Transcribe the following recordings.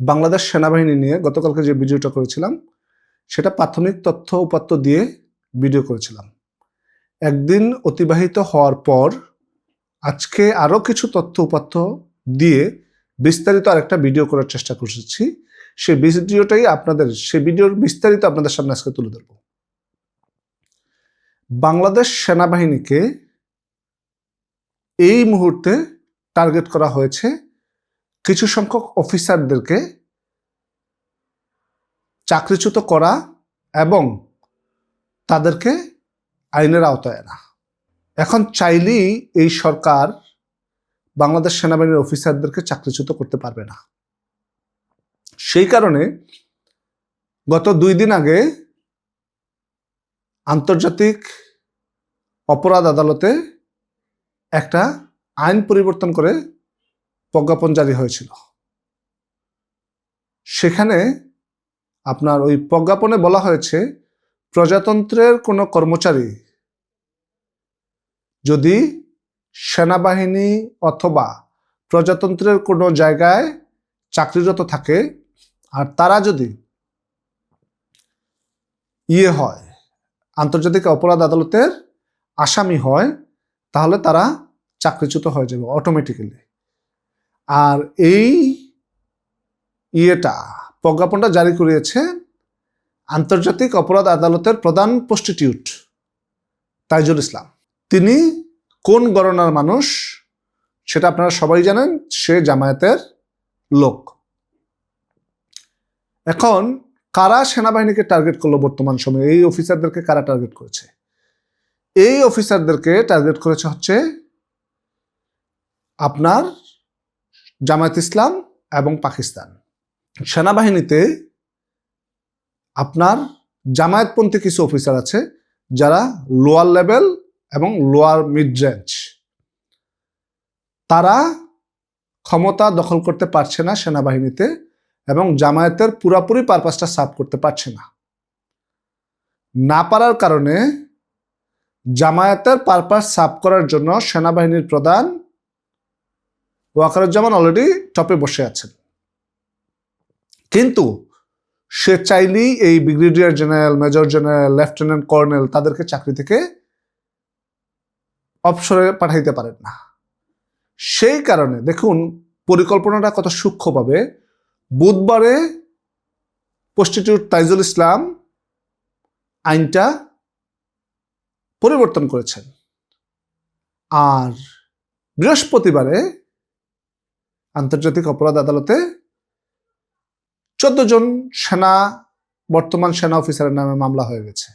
বাংলাদেশ সেনাবাহিনী নিয়ে গতকালকে যে ভিডিওটা করেছিলাম, সেটা প্রাথমিক তথ্য উপাত্ত দিয়ে ভিডিও করেছিলাম। একদিন অতিবাহিত হওয়ার পর আজকে আরও কিছু তথ্য উপাত্ত দিয়ে বিস্তারিত আরেকটা ভিডিও করার চেষ্টা করেছি। সেই ভিডিওটাই আপনাদের, সেই ভিডিওর বিস্তারিত আপনাদের সামনে আজকে তুলে ধরব। বাংলাদেশ সেনাবাহিনীকে এই মুহূর্তে টার্গেট করা হয়েছে কিছু সংখ্যক অফিসারদেরকে চাকরিচ্যুত করা এবং তাদেরকে আইনের আওতায় আনা। এখন চাইলেই এই সরকার বাংলাদেশ সেনাবাহিনীর অফিসারদেরকে চাকরিচ্যুত করতে পারবে না। সেই কারণে গত দুই দিন আগে আন্তর্জাতিক অপরাধ আদালতে একটা আইন পরিবর্তন করে প্রজ্ঞাপন জারি হয়েছিল। সেখানে আপনার ওই প্রজ্ঞাপনে বলা হয়েছে, প্রজাতন্ত্রের কোনো কর্মচারী যদি সেনাবাহিনী অথবা প্রজাতন্ত্রের কোনো জায়গায় চাকরিরত থাকে, আর তারা যদি ইয়ে হয়, আন্তর্জাতিক অপরাধ আদালতের আসামি হয়, তাহলে তারা চাকরিচ্যুত হয়ে যাবে অটোমেটিক্যালি আর এই ইয়েটা প্রজ্ঞাপনটা জারি করিয়েছে আন্তর্জাতিক অপরাধ আদালতের প্রধান প্রস্টিটিউট তাইজুল ইসলাম। তিনি কোন গণনার মানুষ সেটা আপনারা সবাই জানেন, সে জামায়াতের লোক। এখন কারা সেনাবাহিনীকে টার্গেট করল বর্তমান সময়ে? এই অফিসারদেরকে কারা টার্গেট করেছে? এই অফিসারদেরকে টার্গেট করেছে হচ্ছে আপনার জামায়াত ইসলাম এবং পাকিস্তান। সেনাবাহিনীতে আপনার জামায়াতপন্থী কিছু অফিসার আছে যারা লোয়ার লেভেল এবং লোয়ার মিড রেঞ্জ তারা ক্ষমতা দখল করতে পারছে না সেনাবাহিনীতে এবং জামায়াতের পুরাপুরি পারপাসটা সাফ করতে পারছে না। না পারার কারণে জামায়াতের পারপাস সাফ করার জন্য সেনাবাহিনীর প্রধান ওয়াকারুজ্জামান অলরেডি টপে বসে আছেন। কিন্তু সে চাইলেই এই brigadier general major general lieutenant colonel তাদেরকে চাকরি থেকে অবসরে পাঠাইতে পারেন না। সেই কারণে দেখুন, পরিকল্পনাটা কত সূক্ষ্মভাবে। বুধবারে প্রস্টিটিউট তাইজুল ইসলাম আইনটা পরিবর্তন করেছেন। আর বৃহস্পতিবারে আন্তর্জাতিক অপরাধ আদালতে চোদ্দ জন সেনা, বর্তমান সেনা অফিসারের নামে মামলা হয়ে গেছে।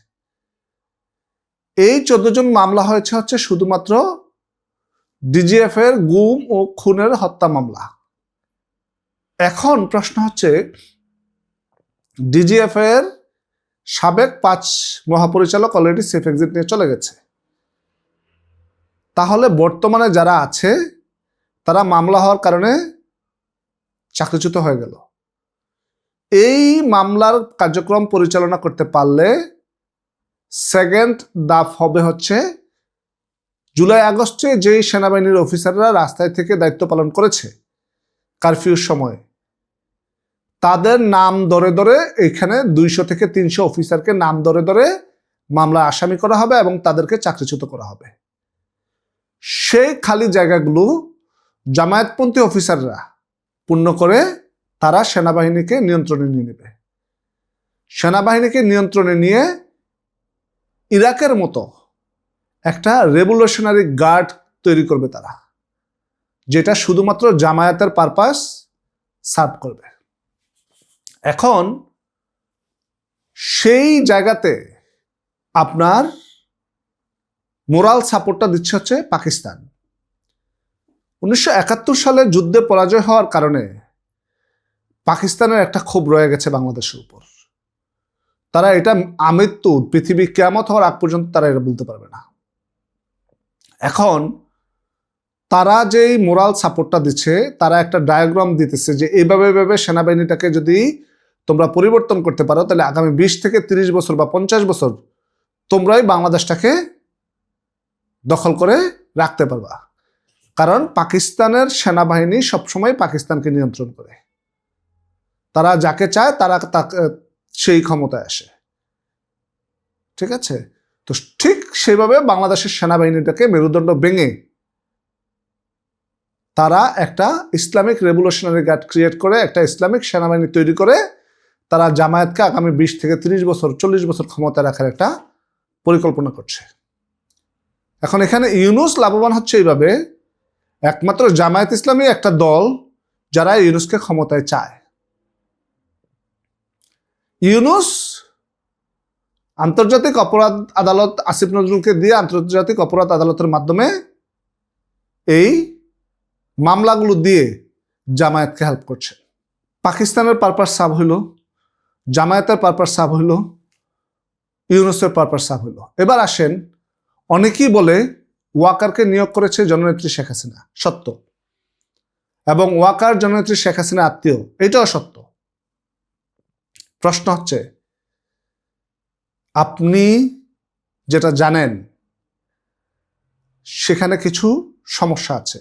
এই চোদ্দ জন মামলা হয়েছে হচ্ছে শুধুমাত্র ডিজিএফ এর গুম ও খুনের হত্যা মামলা। এখন প্রশ্ন হচ্ছে ডিজিএফ এর সাবেক পাঁচ মহাপরিচালক অলরেডি সেফ এক্সিট নিয়ে চলে গেছে। তাহলে বর্তমানে যারা আছে তারা মামলা হওয়ার কারণে চাকরিচ্যুত হয়ে গেল। এই মামলার কার্যক্রম পরিচালনা করতে পারলে সেকেন্ড দাফ হবে হচ্ছে জুলাই আগস্টে যেই সেনাবাহিনীর অফিসাররা রাস্তায় থেকে দায়িত্ব পালন করেছে কারফিউর সময়। তাদের নাম ধরে ধরে এখানে দুইশো থেকে তিনশো অফিসারকে নাম ধরে ধরে মামলা আসামি করা হবে এবং তাদেরকে চাকরিচ্যুত করা হবে। সেই খালি জায়গাগুলো জামায়াতপন্থী অফিসাররা পূর্ণ করে তারা সেনাবাহিনীকে নিয়ন্ত্রণে নিয়ে নেবে। সেনাবাহিনীকে নিয়ন্ত্রণে নিয়ে ইরাকের মতো একটা রেভলিউশনারি গার্ড তৈরি করবে তারা, যেটা শুধুমাত্র জামায়াতের পারপাস সার্ভ করবে। এখন সেই জায়গাতে আপনার মোরাল সাপোর্টটা দিচ্ছে হচ্ছে পাকিস্তান। উনিশশো একাত্তর সালে যুদ্ধে পরাজয় হওয়ার কারণে পাকিস্তানের একটা ক্ষোভ রয়ে গেছে বাংলাদেশের উপর। তারা এটা আমৃত্যু, পৃথিবী কেমত হওয়ার আগ পর্যন্ত তারা এটা বলতে পারবে না। এখন তারা যেই মোরাল সাপোর্টটা দিচ্ছে, তারা একটা ডায়াগ্রাম দিতেছে যে এইভাবে এইভাবে সেনাবাহিনীটাকে যদি তোমরা পরিবর্তন করতে পারো, তাহলে আগামী বিশ থেকে তিরিশ বছর বা পঞ্চাশ বছর তোমরাই বাংলাদেশটাকে দখল করে রাখতে পারবা। কারণ পাকিস্তানের সেনাবাহিনী সবসময় পাকিস্তানকে নিয়ন্ত্রণ করে। তারা যাকে চায় তারা সেই ক্ষমতায় আসে। ঠিক আছে? তো ঠিক সেইভাবে বাংলাদেশের সেনাবাহিনীটাকে মেরুদণ্ড ভেঙে তারা একটা ইসলামিক রেভলিউশনারি গার্ড ক্রিয়েট করে, একটা ইসলামিক সেনাবাহিনী তৈরি করে, তারা জামায়াতকে আগামী বিশ থেকে তিরিশ বছর, চল্লিশ বছর ক্ষমতায় রাখার একটা পরিকল্পনা করছে। এখন এখানে ইউনুস লাভবান হচ্ছে এইভাবে একমাত্র জামায়াত ইসলামী একটা দল যারা ইউনুসকে ক্ষমতায় চায়। ইউনুস আন্তর্জাতিক অপরাধ আদালত আসিফ নজরুলকে দিয়ে আন্তর্জাতিক অপরাধ আদালতের মাধ্যমে এই মামলাগুলো দিয়ে জামায়াতকে হেল্প করছে। পাকিস্তানের পারপাস সাব হইল, জামায়াতের পারপাস সাব হইল, ইউনুসের পারপাস সাব হইল। এবার আসেন, অনেকেই বলে ওয়াকারকে নিয়োগ করেছে জননেত্রী শেখ হাসিনা। সত্য। এবং ওয়াকার, জননেত্রী শেখ হাসিনা আত্মীয়, এটাও সত্য। প্রশ্ন হচ্ছে, আপনি যেটা জানেন, সেখানে কিছু সমস্যা আছে।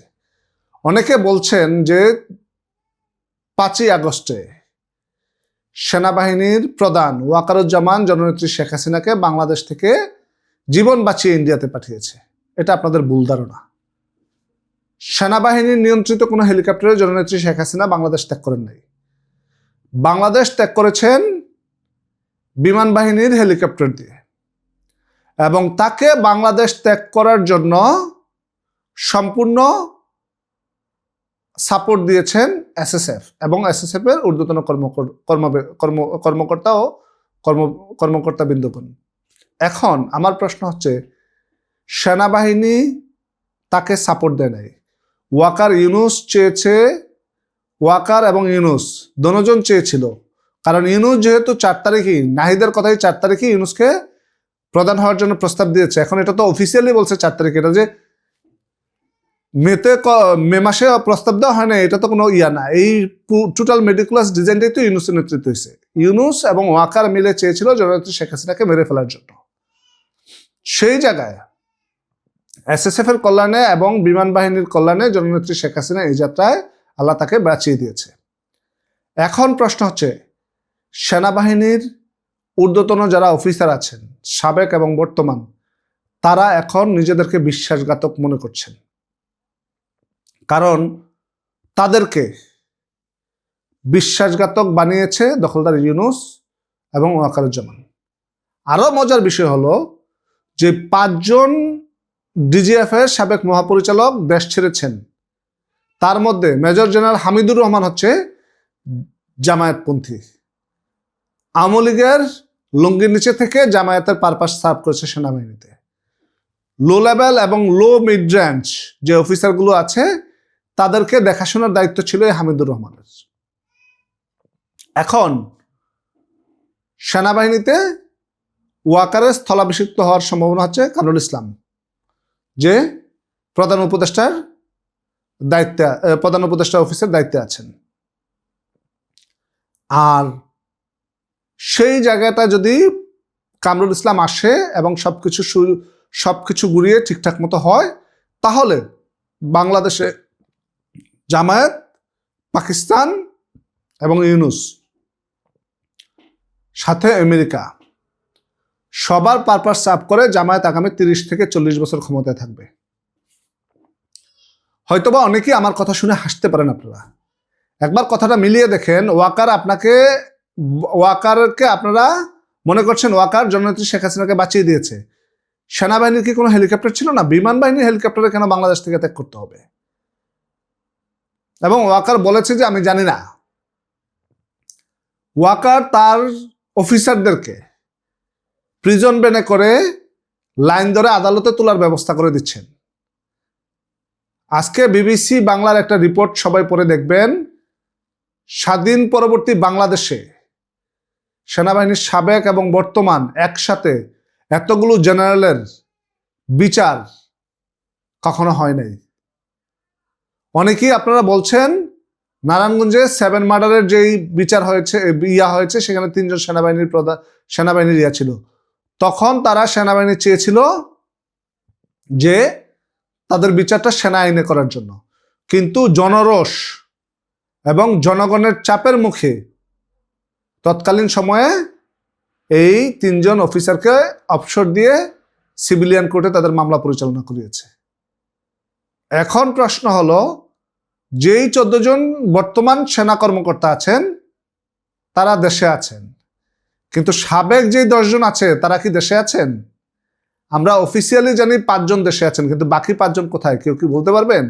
অনেকে বলছেন যে, পাঁচই আগস্টে সেনাবাহিনীর প্রধান ওয়াকারুজ্জামান জননেত্রী শেখ হাসিনাকে বাংলাদেশ থেকে জীবন বাঁচিয়ে ইন্ডিয়াতে পাঠিয়েছে। এটা আপনাদের ভুল ধারণা। সেনাবাহিনীর নিয়ন্ত্রিত কোনো হেলিকপ্টারে জননেত্রী শেখ হাসিনা বাংলাদেশ ত্যাগ করেন নাই। বাংলাদেশ ত্যাগ করেছেন বিমান বাহিনীর হেলিকপ্টার দিয়ে। এবং তাকে বাংলাদেশ ত্যাগ করার জন্য সম্পূর্ণ সাপোর্ট দিয়েছেন এসএসএফ এবং এসএসএফ এর ঊর্ধ্বতন কর্ম কর্মকর্তা ও কর্ম কর্মকর্তা বৃন্দগণ এখন আমার প্রশ্ন হচ্ছে সেনাবাহিনী তাকে সাপোর্ট দেয় নাই। ওয়াকার ইউনুস চেয়েছে, ওয়াকার এবং ইউনুস দনোজন চেয়েছিল। কারণ ইউনুস যেহেতু চার তারিখই, নাহিদের কথাই চার তারিখে ইউনুসকে প্রদান হওয়ার জন্য প্রস্তাব দিয়েছে। এখন এটা তো অফিসিয়ালি বলছে চার তারিখে, এটা যে মেতে মে মাসে প্রস্তাব দেওয়া হয় না এটা তো কোনো ইয়া না। এই টোটাল মেডিকুলাস ডিজাইনটাই তো ইউনুসের নেতৃত্ব হয়েছে। ইউনুস এবং ওয়াকার মিলে চেয়েছিল জননেত্রী শেখ হাসিনাকে মেরে ফেলার জন্য। সেই জায়গায় এসএসএফ এর কল্যাণে এবং বিমান বাহিনীর কল্যাণে জননেত্রী শেখ হাসিনা এই যাত্রায় আল্লাহ তাকে বাঁচিয়ে দিয়েছে। এখন প্রশ্ন হচ্ছে, সেনাবাহিনীর ঊর্ধ্বতন যারা অফিসার আছেন, সাবেক এবং বর্তমান, তারা এখন নিজেদেরকে বিশ্বাসঘাতক মনে করছেন। কারণ তাদেরকে বিশ্বাসঘাতক বানিয়েছে দখলদার ইউনুস এবং ওয়াকারুজ্জামান। আরও মজার বিষয় হলো যে পাঁচজন ডিজিএফ এর সাবেক মহাপরিচালক দেশ ছেড়েছেন। তার মধ্যে মেজর জেনারেল হামিদুর রহমান হচ্ছে জামায়াতপন্থী। আওয়ামী লীগের লুঙ্গির নিচে থেকে জামায়াতের পারপাস সার্ভ করেছে সেনাবাহিনীতে। লো লেভেল এবং লো মিড রেঞ্জ যে অফিসারগুলো আছে, তাদেরকে দেখাশোনার দায়িত্ব ছিল এই হামিদুর রহমানের। এখন সেনাবাহিনীতে ওয়াকারের স্থলাভিষিক্ত হওয়ার সম্ভাবনা হচ্ছে কামরুল ইসলাম। যে প্রধান উপদেষ্টার দায়িত্বে প্রধান উপদেষ্টা অফিসের দায়িত্বে আছেন। আর সেই জায়গাটা যদি কামরুল ইসলাম আসে এবং সবকিছু সু- সবকিছু ঘুরিয়ে ঠিকঠাক মতো হয়, তাহলে বাংলাদেশে জামায়াত, পাকিস্তান এবং ইউনুস, সাথে আমেরিকা সবার পারপাস সাফ করে জামায়াত আগামী তিরিশ থেকে চল্লিশ বছর ক্ষমতায় থাকবে। হয়তোবা অনেকেই আমার কথা শুনে হাসতে পারেন আপনারা। একবার কথাটা মিলিয়ে দেখেন, ওয়াকার আপনাকে, ওয়াকারকে আপনারা মনে করছেন ওয়াকার জননেত্রী শেখ হাসিনাকে বাঁচিয়ে দিয়েছে। সেনাবাহিনীর কি কোনো হেলিকপ্টার ছিল না? বিমান বাহিনীর হেলিকপ্টারে কেন বাংলাদেশ থেকে ত্যাগ করতে হবে? এবং ওয়াকার বলেছে যে, আমি জানি না। ওয়াকার তার অফিসারদেরকে প্রিজন বেনে করে লাইন ধরে আদালতে তোলার ব্যবস্থা করে দিচ্ছেন আজকে বিবিসি বাংলার একটা রিপোর্ট সবাই পড়ে দেখবেন স্বাধীন পরবর্তী বাংলাদেশে সেনাবাহিনীর সাবেক এবং বর্তমান একসাথে এতগুলো জেনারেলের বিচার কখনো হয় নাই অনেকেই আপনারা বলছেন নারায়ণগঞ্জে সেভেন মার্ডারের যেই বিচার হয়েছে ইয়া হয়েছে সেখানে তিনজন সেনাবাহিনীর প্রধান সেনাবাহিনীর ইয়া ছিল তখন তারা সেনাবাহিনী চেয়েছিল যে তাদের বিচারটা সেনা আইনে করার জন্য। কিন্তু জনরোষ এবং জনগণের চাপের মুখে তৎকালীন সময়ে এই তিনজন অফিসারকে অবসর দিয়ে সিভিলিয়ান কোর্টে তাদের মামলা পরিচালনা করিয়েছে। এখন প্রশ্ন হলো, যেই চোদ্দ জন বর্তমান সেনা কর্মকর্তা আছেন, তারা দেশে আছেন? কিন্তু সাবেক যে দশজন আছে, তারা কি দেশে আছেন? আমরা অফিসিয়ালি জানি পাঁচজন দেশে আছেন, কিন্তু বাকি পাঁচজন কোথায়? কেউ কি বলতে পারবেন?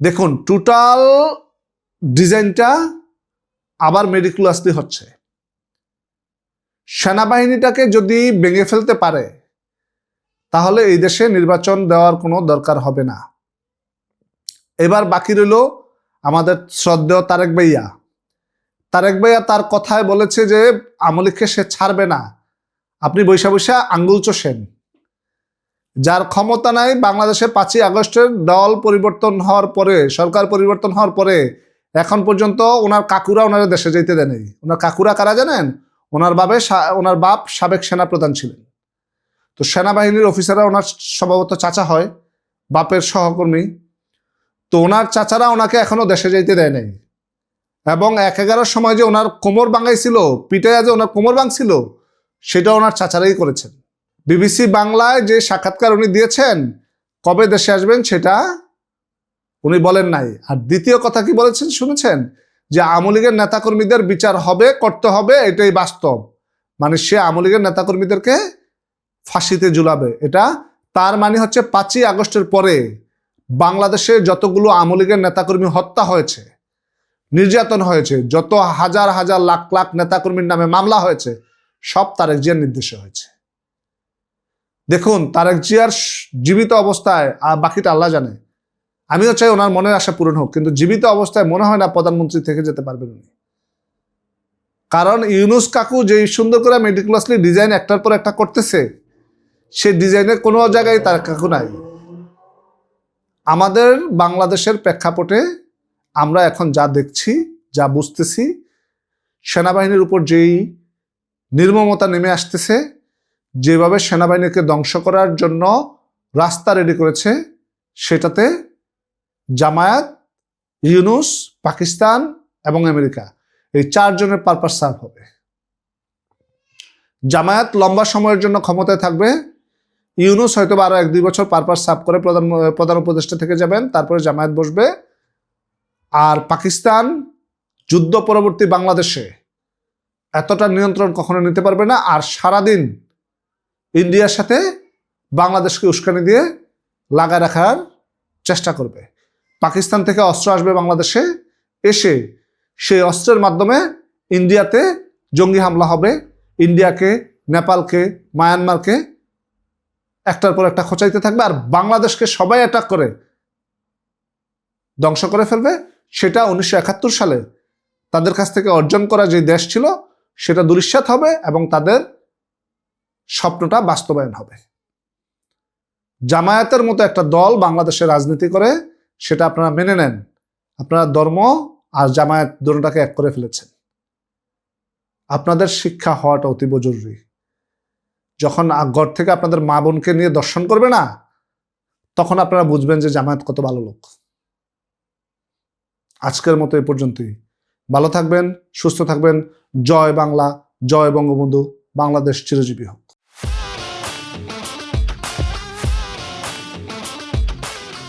দেখুন টোটাল ডিজাইনটা আবার মেডিকুলাসলি হচ্ছে। সেনাবাহিনীটাকে যদি ভেঙে ফেলতে পারে, তাহলে এই দেশে নির্বাচন দেওয়ার কোনো দরকার হবে না। এবার বাকি রইল আমাদের শ্রদ্ধেয় তারেক ভাইয়া। তারেক ভাইয়া তার কথায় বলেছে যে, আমলিককে সে ছাড়বে না। আপনি বৈশা বৈশা আঙ্গুল চষেন। যার ক্ষমতা নাই, বাংলাদেশে পাঁচই আগস্টের দল পরিবর্তন হওয়ার পরে, সরকার পরিবর্তন হওয়ার পরে, এখন পর্যন্ত ওনার কাকুরা ওনারা দেশে যেতে দেয়নি ওনার কাকুরা কারা জানেন? ওনার বাবে ওনার বাপ সাবেক সেনা প্রধান ছিলেন। তো সেনাবাহিনীর অফিসাররা ওনার স্বভাবত চাচা হয়, বাপের সহকর্মী। তো ওনার চাচারা ওনাকে এখনও দেশে যেতে দেয় নাই। এবং এক এগারোর সময় যে ওনার কোমর বাঙ্গাইছিল পিটাইয়া যে ওনার কোমর ভাঙছিল, সেটা ওনার চাচারাই করেছেন। বিবিসি বাংলায় যে সাক্ষাৎকার উনি দিয়েছেন, কবে দেশে আসবেন সেটা উনি বলেন নাই। আর দ্বিতীয় কথা কি বলেছেন শুনেছেন? যে আওয়ামী লীগের নেতাকর্মীদের বিচার হবে, করতে হবে, এটাই বাস্তব। মানে সে আওয়ামী লীগের নেতাকর্মীদেরকে ফাঁসিতে ঝুলাবে। এটা তার মানে হচ্ছে পাঁচই আগস্টের পরে বাংলাদেশে যতগুলো আওয়ামী লীগের নেতাকর্মী হত্যা হয়েছে নির্যাতন হয়েছে, যত হাজার হাজার লাখ লাখ নেতাকর্মীর নামে মামলা হয়েছে, সব তারেক জিয়ার নির্দেশে হয়েছে। দেখুন, তারেক জিয়ার জীবিত অবস্থায় আর বাকিটা আল্লাহ জানে। আমিও চাই ওনার মনের আশা পূরণ হোক, কিন্তু জীবিত অবস্থায় মনে হয় না প্রধানমন্ত্রী থেকে যেতে পারবেন উনি। কারণ ইউনুস কাকু যেই সুন্দর করে মেডিকুলাসলি ডিজাইন একটার পর একটা করতেছে সে ডিজাইনের কোনো জায়গায় তার কাকু নাই। আমাদের বাংলাদেশের প্রেক্ষাপটে আমরা এখন যা দেখছি, যা বুঝতেছি, সেনাবাহিনীর উপর যেই নির্মমতা নেমে আসতেছে, যেভাবে সেনাবাহিনীকে ধ্বংস করার জন্য রাস্তা রেডি করেছে, সেটাতে জামায়াত, ইউনুস, পাকিস্তান এবং আমেরিকা, এই চারজনের পারপাস সার্ভ হবে। জামায়াত লম্বা সময়ের জন্য ক্ষমতায় থাকবে, ইউনুস হয়তো বা আরও এক দুই বছর পারপাস সার্ভ করে প্রধান প্রধান উপদেষ্টা থেকে যাবেন, তারপরে জামায়াত বসবে আর পাকিস্তান যুদ্ধ পরবর্তী বাংলাদেশে এতটা নিয়ন্ত্রণ কখনো নিতে পারবে না, আর সারাদিন ইন্ডিয়ার সাথে বাংলাদেশকে উস্কানি দিয়ে লাগা রাখার চেষ্টা করবে। পাকিস্তান থেকে অস্ত্র আসবে বাংলাদেশে, এসে সেই অস্ত্রের মাধ্যমে ইন্ডিয়াতে জঙ্গি হামলা হবে। ইন্ডিয়াকে, নেপালকে, মায়ানমারকে একটার পর একটা খোঁচাইতে থাকবে, আর বাংলাদেশকে সবাই অ্যাটাক করে ধ্বংস করে ফেলবে। সেটা উনিশশো একাত্তর সালে তাদের কাছ থেকে অর্জন করা যে দেশ ছিল, সেটা দুরিশ্বাত হবে এবং তাদের স্বপ্নটা বাস্তবায়ন হবে। জামায়াতের মতো একটা দল বাংলাদেশে রাজনীতি করে, সেটা আপনারা মেনে নেন। আপনারা ধর্ম আর জামায়াত দুটোটাকে এক করে ফেলেছেন। আপনাদের শিক্ষা হওয়াটা অতীব জরুরি। যখন ঘর থেকে আপনাদের মা বোনকে নিয়ে দর্শন করবে না, তখন আপনারা বুঝবেন যে জামায়াত কত ভালো লোক। আজকের মতো এ পর্যন্তই। ভালো থাকবেন, সুস্থ থাকবেন। জয় বাংলা, জয় বঙ্গবন্ধু, বাংলাদেশ চিরজীবী হোক।